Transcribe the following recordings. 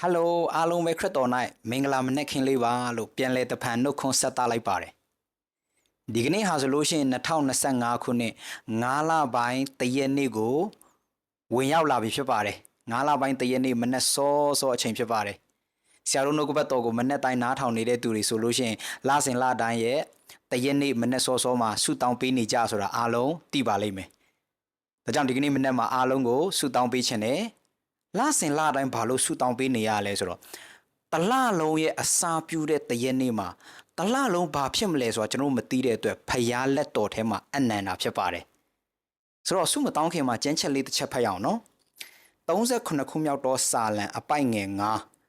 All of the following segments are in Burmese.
ဟယ်လိုအားလုံးပဲခရစ်တော်၌မင်္ဂလာမနက်ခင်းလေးပါလို့ပြန်လဲတဖန်နှုတ်ခွန်းဆက်သလိုက်ပါတယ်ဒီကနေ့ဟာဆိုလို့ရှိရင်2025ခုနှစ်9လပိုင်းတရက်နေ့ကိုဝင်ရောက်လာပြီဖြစ်ပါတယ်9လပိုင်းတရက်နေ့မနက်စောစောအချိန်ဖြစ်ပါတယ်ဆရာတို့နှုတ်ကပတ်တော်ကိုမနက်တိုင်းနားထောင်နေတဲ့သူတွေဆိုလို့ရှိရင်လစဉ်လတိုင်းရဲ့တရက်နေ့မနက်စောစောမှာဆုတောင်းပေးနေကြဆိုတာအားလုံးသိပါလိမ့်မယ်ဒါကြောင့်ဒီကနေ့မနက်မှာအားလုံးကိုဆုတောင်းပေးခြင်းနဲ့ လဆင်လတိုင်းဘာလို့ဆူတောင်းပေးနေရလဲဆိုတော့တလလုံးရဲ့အစာပြူတဲ့တရက်နေ့မှာတလလုံးဘာဖြစ်မလဲဆိုတာကျွန်တော်တို့မသိတဲ့အတွက်ဖျားလက်တော်ထဲမှာအနန္တာဖြစ်ပါတယ်ဆိုတော့ဆုမတောင်းခင်မှာကျန်းချက်လေးတစ်ချက်ဖတ်ရအောင်နော်38ခုမြောက်သောစာလံအပိုက်ငယ်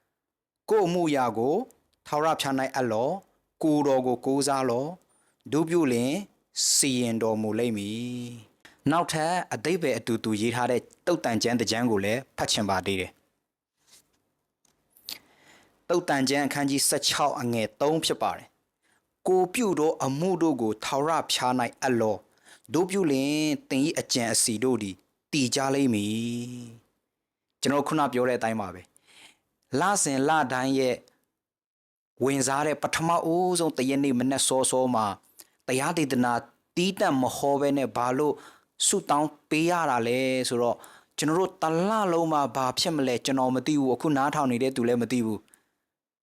9ကို့အမှုရာကိုထာဝရဖျား၌အပ်လောကိုတော်ကိုကိုးစားလောဒုပြုလင်စီရင်တော်မူလိမ့်မည် နောက်ထပ်အတိတ်ပဲအတူတူရေးထားတဲ့တုတ်တန်ကျမ်းတစ်ကျမ်းကိုလည်းဖတ်ချင်ပါသေးတယ်တုတ်တန်ကျမ်းအခန်းကြီး16အငယ်3ဖြစ်ပါတယ်ကိုပြုသောအမှုတို့ကိုထာဝရဖျား၌အပ်လောတို့ပြုလင်တင်ဤအကြံအစီတို့သည်တည်ကြလိမ့်မည်ကျွန်တော်ခုနပြောတဲ့အတိုင်းပါပဲလစဉ်လတိုင်းရဲ့ဝင်စားတဲ့ပထမအဦးဆုံးတရက်နေ့မနေ့စောစောမှာတရားဒေသနာတီးတက်မဟောဘဲနဲ့ဘာလို့ ဆုတောင်းပေးရတာလဲဆိုတော့ကျွန်တော်တို့တလလုံးမှာဘာဖြစ်မလဲကျွန်တော်မသိဘူးအခုနားထောင်နေတဲ့သူလည်းမသိဘူး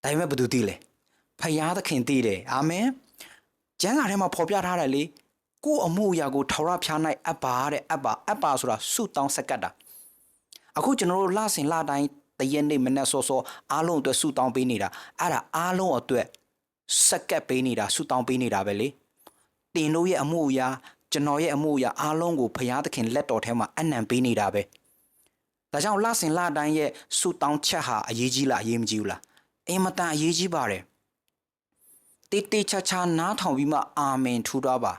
ဒါပေမဲ့ဘယ်သူသိလဲဖယားသခင်သိတယ်အာမင်ကျမ်းစာထဲမှာဖော်ပြထားတယ်လေကို့အမှုအရာကိုထောက်ရဖျားနိုင်အပ်ပါတဲ့အပ်ပါအပ်ပါဆိုတာဆုတောင်းစက္ကတ်တာအခုကျွန်တော်တို့လစဉ်လတိုင်းတရက်နေ့မနေ့စောစောအားလုံးအတွက်ဆုတောင်းပေးနေတာအဲ့ဒါအားလုံးအတွက်စက္ကတ်ပေးနေတာဆုတောင်းပေးနေတာပဲလေတင်တို့ရဲ့အမှုအရာ ကျွန်တော်ရဲ့အမှုအရာအားလုံးကိုဖရာသခင်လက်တော်ထဲမှာအနံပေးနေတာပဲဒါကြောင့်လစဉ်လတိုင်းရဲ့ဆုတောင်းချက်ဟာအရေးကြီးလားအရေးမကြီးဘူးလားအင်မတန်အရေးကြီးပါတယ်တိတိချာချာနားထောင်ပြီးမှအာမင်ထူတော့ပါ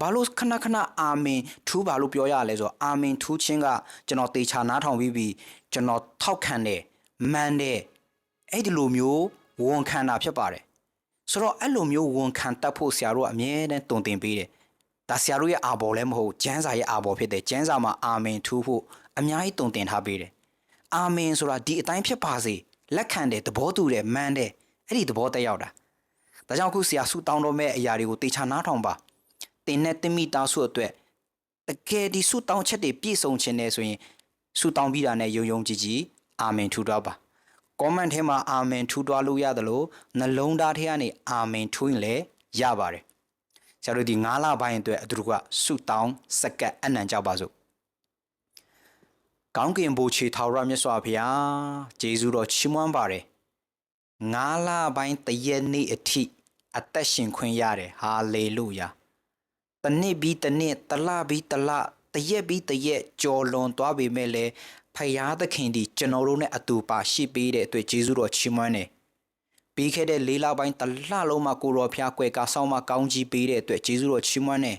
ဘာလို့ခဏခဏအာမင်ထူပါလို့ပြောရလဲဆိုတော့အာမင်ထူခြင်းကကျွန်တော်တေချာနားထောင်ပြီးပြီကျွန်တော်ထောက်ခံတယ်မှန်တယ်အဲ့ဒီလိုမျိုးဝန်ခံတာဖြစ်ပါတယ်ဆိုတော့အဲ့လိုမျိုးဝန်ခံတတ်ဖို့ဆရာတို့ကအမြဲတမ်းတုံသင်ပေးတယ် ဒါဆရာတို့ရဲ့အာဘော်လည်းမဟုတ်ကျမ်းစာရဲ့အာဘော်ဖြစ်တယ်ကျမ်းစာမှာအာမင်ထူဖို့အများကြီးတုံသင်ထားပေးတယ်အာမင်ဆိုတာဒီအတိုင်းဖြစ်ပါစေလက်ခံတယ်သဘောတူတယ်မှန်တယ်အဲ့ဒီသဘောတက်ရောက်တာဒါကြောင့်ခုဆရာဆူတောင်းတော့မဲ့အရာတွေကိုတေချာနားထောင်ပါတင်နဲ့တင်မိသားစုအတွက်တကယ်ဒီဆူတောင်းချက်တွေပြည့်စုံခြင်းနဲ့ဆိုရင်ဆူတောင်းပြီးတာနဲ့ယုံယုံကြည်ကြည်အာမင်ထူတော့ပါ comment ထဲမှာအာမင်ထူသွားလို့ရတယ်လို့နှလုံးသားထဲကနေအာမင်ထူရင်လည်းရပါတယ် ဆရာတို့ဒီ9လပိုင်းအတွက်အတူတူကဆုတောင်းစက္ကပ်အနံ့ကြောက်ပါစို့ကောင်းကင်ဘိုးချေထာဝရမြတ်စွာဘုရားဂျေဇုတော်ချီးမွမ်းပါတယ်9လပိုင်းတရက်နေ့အထိအသက်ရှင်ခွင့်ရတယ်ဟာလေလုယာတနေ့ပြီးတနေ့တလပြီးတလတရက်ပြီးတရက်ကြော်လွန်သွားပေမဲ့လည်းဖယားသခင်ဒီကျွန်တော်တို့နဲ့အတူပါရှိပေးတဲ့အတွက်ဂျေဇုတော်ချီးမွမ်းတယ် ပြီးခဲ့တဲ့လေးလပိုင်းတလလုံးမှာကိုရောဖျားကွယ်ကဆောင်းမကောင်းကြီးပေးတဲ့အတွက်ဂျေဇုတော်ချီးမွမ်းတယ်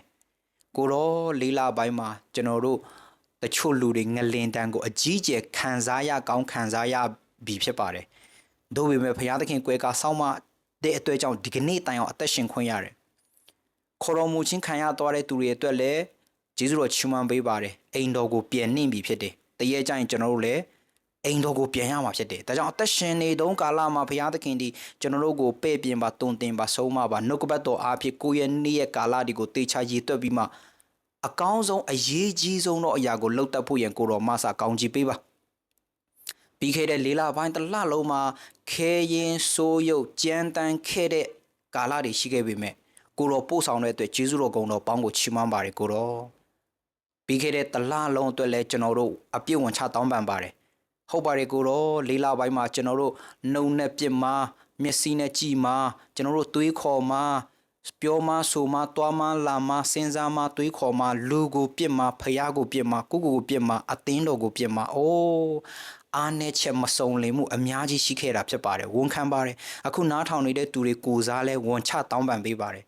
ကိုရောလေးလပိုင်းမှာကျွန်တော်တို့တချို့လူတွေငလင်တန်းကိုအကြီးကျယ်ခံစားရကောင်းခံစားရပြီဖြစ်ပါတယ်။တို့ပေမဲ့ဘုရားသခင်ကွယ်ကာဆောင်းမတဲ့အတွက်ကြောင့်ဒီကနေ့တိုင်အောင်အသက်ရှင်ခွင့်ရတယ်။ခေါ်တော်မူခြင်းခံရသွားတဲ့သူတွေအတွက်လည်းဂျေဇုတော်ချီးမွမ်းပေးပါတယ်။အိမ်တော်ကိုပြန်နှင့်ပြီဖြစ်တယ်။တရေကြရင်ကျွန်တော်တို့လည်း အိမ်တော်ကိုပြန်ရမှာဖြစ်တယ်။ဒါကြောင့်အသက်ရှင်နေတုန်းကာလမှာဘုရားသခင်ဒီကျွန်တော်တို့ကိုပဲ့ပြင်ပါတုံတင်ပါဆုံးမပါနှုတ်ကပတ်တော်အားဖြင့်ကိုယ့်ရဲ့နေ့ရဲ့ကာလဒီကိုတေချာရည်တွက်ပြီးမှအကောင်းဆုံးအရေးကြီးဆုံးသောအရာကိုလှုပ်တတ်ဖို့ရန်ကိုတော်မဆာကောင်းကြီးပေးပါပြီးခဲ့တဲ့လေးလပိုင်းတစ်လလုံးမှာခဲရင်ဆိုးရုပ်ကြမ်းတမ်းခဲ့တဲ့ကာလတွေရှိခဲ့ပေမဲ့ကိုတော်ပို့ဆောင်တဲ့အတွက်ဂျေဇုတော်ကုံတော်ပေါင်းကိုချီးမွမ်းပါတယ်ကိုတော်ပြီးခဲ့တဲ့တစ်လလုံးအတွက်လည်းကျွန်တော်တို့အပြည့်ဝင်ချတောင်းပန်ပါတယ် ဟုတ်ပါတယ်ကိုတော်လေးလပိုင်းမှာကျွန်တော်တို့နှုံနဲ့ပြစ်မှာမျက်စိနဲ့ကြည်မှာကျွန်တော်တို့သွေးခေါ်မှာပြောမဆိုမတွားမလာမစဉ်းစားမတွေးခေါ်မလူကိုပြစ်မဖယားကိုပြစ်မကိုကိုကိုပြစ်မအသင်းတော်ကိုပြစ်မအိုးအားနဲ့ချက်မစုံလင်မှုအများကြီးရှိခဲ့တာဖြစ်ပါတယ်ဝန်ခံပါတယ်အခုနားထောင်နေတဲ့သူတွေကိုစားလဲဝန်ချတောင်းပန်ပေးပါတယ်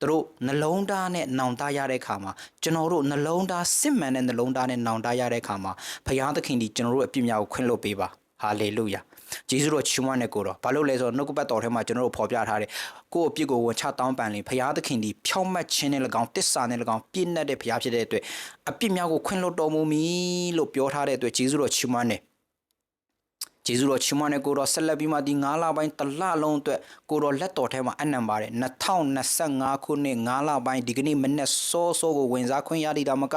သူတို့နှလုံးသားနဲ့နောင်တရတဲ့ခါမှာကျွန်တော်တို့နှလုံးသားစစ်မှန်တဲ့နှလုံးသားနဲ့နောင်တရတဲ့ခါမှာဖယားသခင်ဒီကျွန်တော်တို့အပြစ်များကိုခွင့်လွှတ်ပေးပါဟာလေလုယာဂျေဇုတော်ချီးမွမ်းတဲ့ကိုတော့ဘာလို့လဲဆိုတော့နှုတ်ကပတ်တော်ထဲမှာကျွန်တော်တို့ဖော်ပြထားတယ်ကိုယ့်အပြစ်ကိုဝန်ချတောင်းပန်လင်ဖရာသခင်ဒီဖြောင့်မတ်ခြင်းနဲ့၎င်းတစ္ဆာနဲ့၎င်းပြည့်နှက်တဲ့ဖရာဖြစ်တဲ့အတွက်အပြစ်များကိုခွင့်လွှတ်တော်မူမည်လို့ပြောထားတဲ့အတွက်ဂျေဇုတော်ချီးမွမ်းတယ် ကျေးဇူးတော်ချီးမွမ်းတဲ့ကိုတော်ဆက်လက်ပြီးမှဒီ9လပိုင်းတစ်လလုံးအတွက်ကိုတော်လက်တော်ထဲမှာအနံပါတယ်2025ခုနှစ်9လပိုင်းဒီကနေ့မနေ့စောစောကိုဝင်စားခွင့်ရတဲ့ဒါမက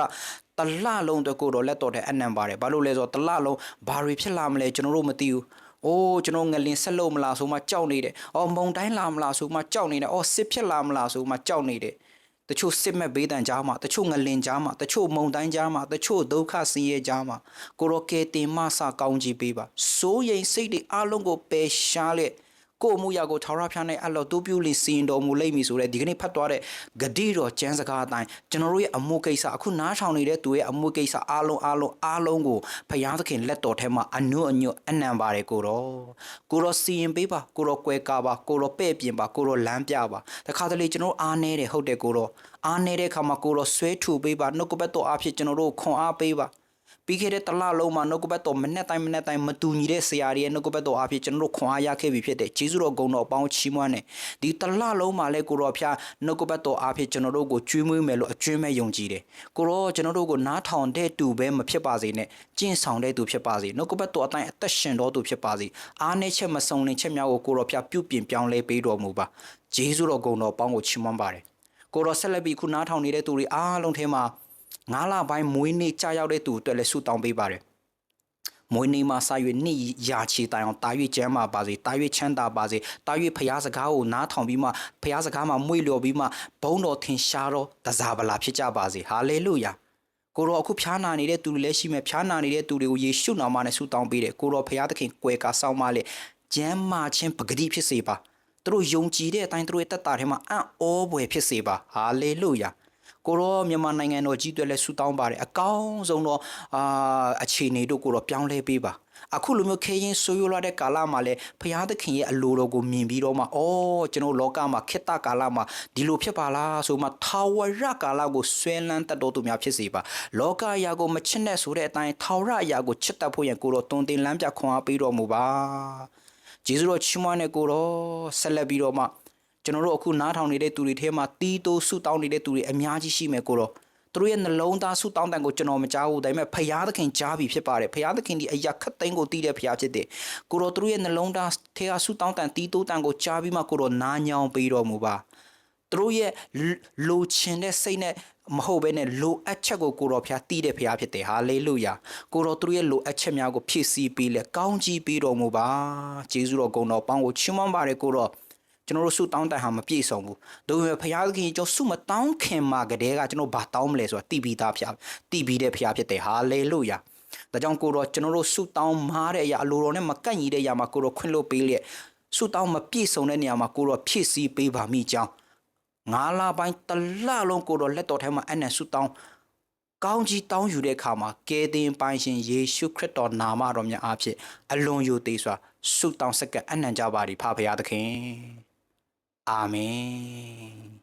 တစ်လလုံးအတွက်ကိုတော်လက်တော်ထဲအနံပါတယ်ဘာလို့လဲဆိုတော့တစ်လလုံးဘာတွေဖြစ်လာမလဲကျွန်တော်တို့မသိဘူးအိုးကျွန်တော်ငလင်ဆက်လို့မလားဆိုမှကြောက်နေတယ်။အော်မုံတိုင်းလာမလားဆိုမှကြောက်နေတယ်။အော်စစ်ဖြစ်လာမလားဆိုမှကြောက်နေတယ်။ တချို့စစ်မဲ့ဘေးတန်ကြားမှာတချို့ငလင်ကြားမှာတချို့မုံတိုင်းကြားမှာတချို့ဒုက္ခဆင်းရဲကြားမှာကိုရောကေတင်မဆာကောင်းကြီးပေးပါစိုးရိမ်စိတ်တွေအလုံးကိုပယ်ရှားလက် ကိုမှုရကိုထာဝရဖျားနဲ့အလောတူပြူလီစီရင်တော်မူလိမ့်မည်ဆိုတဲ့ဒီကနေ့ဖတ်သွားတဲ့ဂတိတော်ကျမ်းစကားအတိုင်းကျွန်တော်တို့ရဲ့အမှုကိစ္စအခုနားထောင်နေတဲ့သူရဲ့အမှုကိစ္စအားလုံးအားလုံးအားလုံးကိုဖျားသခင်လက်တော်ထဲမှာအနုအညွတ်အနံပါတယ်ကိုတော့ကိုတော့စီရင်ပေးပါကိုတော့ကွဲကားပါကိုတော့ပဲ့ပြင်ပါကိုတော့လမ်းပြပါတခါတလေကျွန်တော်အားနေတယ်ဟုတ်တယ်ကိုတော့အားနေတဲ့ခါမှာကိုတော့ဆွဲထူပေးပါနှုတ်ကပတ်တော်အဖြစ်ကျွန်တော်တို့ခွန်အားပေးပါ ပြီးခဲ့တဲ့တလလုံးမှာနှုတ်ကပတ်တော်မနဲ့တိုင်းမနဲ့တိုင်းမတူညီတဲ့ဆရာတွေရဲ့နှုတ်ကပတ်တော်အဖြစ်ကျွန်တော်တို့ခွန်အားရခဲ့ပြီဖြစ်တဲ့ဂျေဇုတော်ဂုဏ်တော်အပေါင်းချီးမွမ်းတယ်ဒီတလလုံးမှာလည်းကိုတော်ဖျားနှုတ်ကပတ်တော်အဖြစ်ကျွန်တော်တို့ကိုကျွေးမွေးမယ်လို့အကျွမ်းမဲ့ယုံကြည်တယ်ကိုရောကျွန်တော်တို့ကိုနားထောင်တဲ့သူပဲမဖြစ်ပါစေနဲ့ကျင့်ဆောင်တဲ့သူဖြစ်ပါစေနှုတ်ကပတ်တော်အတိုင်းအသက်ရှင်တော်သူဖြစ်ပါစေအားနည်းချက်မစုံလင်ချက်များကိုကိုတော်ဖျားပြုပြင်ပြောင်းလဲပေးတော်မူပါဂျေဇုတော်ဂုဏ်တော်အပေါင်းကိုချီးမွမ်းပါတယ်ကိုတော်ဆက်လက်ပြီးခုနားထောင်နေတဲ့သူတွေအားလုံးထဲမှာ ငါးလပိုင်းမွေးနေ့ကြာရောက်တဲ့သူအတွက်လည်းဆုတောင်းပေးပါတယ်မွေးနေ့မှာစာရွေနှစ်ရာချီတိုင်အောင်တာရွေကျမ်းမာပါစေတာရွေချမ်းသာပါစေတာရွေဖျားစကားကိုနားထောင်ပြီးမှဖျားစကားမှာမွေ့လျော်ပြီးမှဘုန်းတော်ထင်ရှားတော့တစားပလာဖြစ်ကြပါစေဟာလေလုယာကိုရောအခုဖျားနာနေတဲ့သူတွေလည်းရှိမယ်ဖျားနာနေတဲ့သူတွေကိုယေရှုနာမနဲ့ဆုတောင်းပေးတယ်ကိုရောဖျားသခင်ကွယ်ကာဆောင်းမလေကျမ်းမာခြင်းပဂတိဖြစ်စေပါသူတို့ယုံကြည်တဲ့အတိုင်းသူတို့ရဲ့တက်တာထဲမှာအံ့ဩဖွယ်ဖြစ်စေပါဟာလေလုယာ ကိုရောမြန်မာနိုင်ငံတော်ကြီးတွေလည်းဆူတောင်းပါတယ်အကောင်းဆုံးတော့အာအခြေအနေတို့ကိုတော့ပြောင်းလဲပေးပါအခုလိုမျိုးခေရင်ဆိုးရွားလာတဲ့ကာလမှာလည်းဘုရားသခင်ရဲ့အလိုတော်ကိုမြင်ပြီးတော့မှအော်ကျွန်တော်လောကမှာခေတ္တကာလမှာဒီလိုဖြစ်ပါလားဆိုမှထာဝရကာလကိုဆွဲလန်းတတ်တော်သူများဖြစ်စေပါလောကအရာကိုမချစ်နဲ့ဆိုတဲ့အတိုင်းထာဝရအရာကိုချစ်တတ်ဖို့ရန်ကိုတော့တုံတင်လမ်းပြခွန်အားပေးတော်မူပါဂျေဇုတော်ချီးမွမ်းတဲ့ကိုတော့ဆက်လက်ပြီးတော့မှ ကျွန်တော်တို့အခုနားထောင်နေတဲ့သူတွေထဲမှာတီးတိုးဆုတောင်းနေတဲ့သူတွေအများကြီးရှိမယ်ကိုတော့သူတို့ရဲ့နှလုံးသားဆုတောင်းတန်ကိုကျွန်တော်မကြားဘူးဒါပေမဲ့ဖယားသခင်ကြားပြီဖြစ်ပါတယ်ဖယားသခင်ဒီအရာခတ်သိမ်းကိုတီးတဲ့ဖယားဖြစ်တယ်ကိုတော့သူတို့ရဲ့နှလုံးသားထဲကဆုတောင်းတန်တီးတိုးတန်ကိုကြားပြီးမှကိုတော့နားညောင်းပေးတော်မူပါသူတို့ရဲ့လိုချင်တဲ့စိတ်နဲ့မဟုတ်ဘဲနဲ့လိုအပ်ချက်ကိုကိုတော်ဖျားတည်တဲ့ဖျားဖြစ်တယ်ဟာလေလုယာကိုတော်သူတို့ရဲ့လိုအပ်ချက်များကိုဖြည့်ဆည်းပေးလေကောင်းကြီးပေးတော်မူပါဂျေဇုတော်ဂုဏ်တော်ပေါင်းကိုချီးမွမ်းပါတယ်ကိုတော် ကျွန်တော်တို့ဆုတောင်းတိုင်ဟာမပြည့်စုံဘူး။ဒါပေမဲ့ဘုရားသခင်ကျွန်တော်ဆုမတောင်းခင်မှာကတည်းကကျွန်တော်ဘာတောင်းမလဲဆိုတာတည်ပြီးသားဖျားတည်ပြီးတဲ့ဖျားဖြစ်တယ်။ဟာလေလုယာ။ဒါကြောင့်ကိုတော့ကျွန်တော်တို့ဆုတောင်းမားတဲ့အရာအလိုတော်နဲ့မကန့်ညီတဲ့အရာမှာကိုတော့ခွင့်လို့ပေးလျက်ဆုတောင်းမပြည့်စုံတဲ့နေရာမှာကိုတော့ဖြည့်ဆည်းပေးပါမိကြောင်းငါးလပိုင်းတလလုံးကိုတော့လက်တော်ထဲမှာအနက်ဆုတောင်းကောင်းကြီးတောင်းယူတဲ့အခါမှာကယ်တင်ပိုင်ရှင်ယေရှုခရစ်တော်နာမတော်မြတ်အားဖြင့်အလွန်ယိုသေးစွာဆုတောင်းစက္ကအနံ့ကြပါသည်ဖဖရာသခင် အာမင်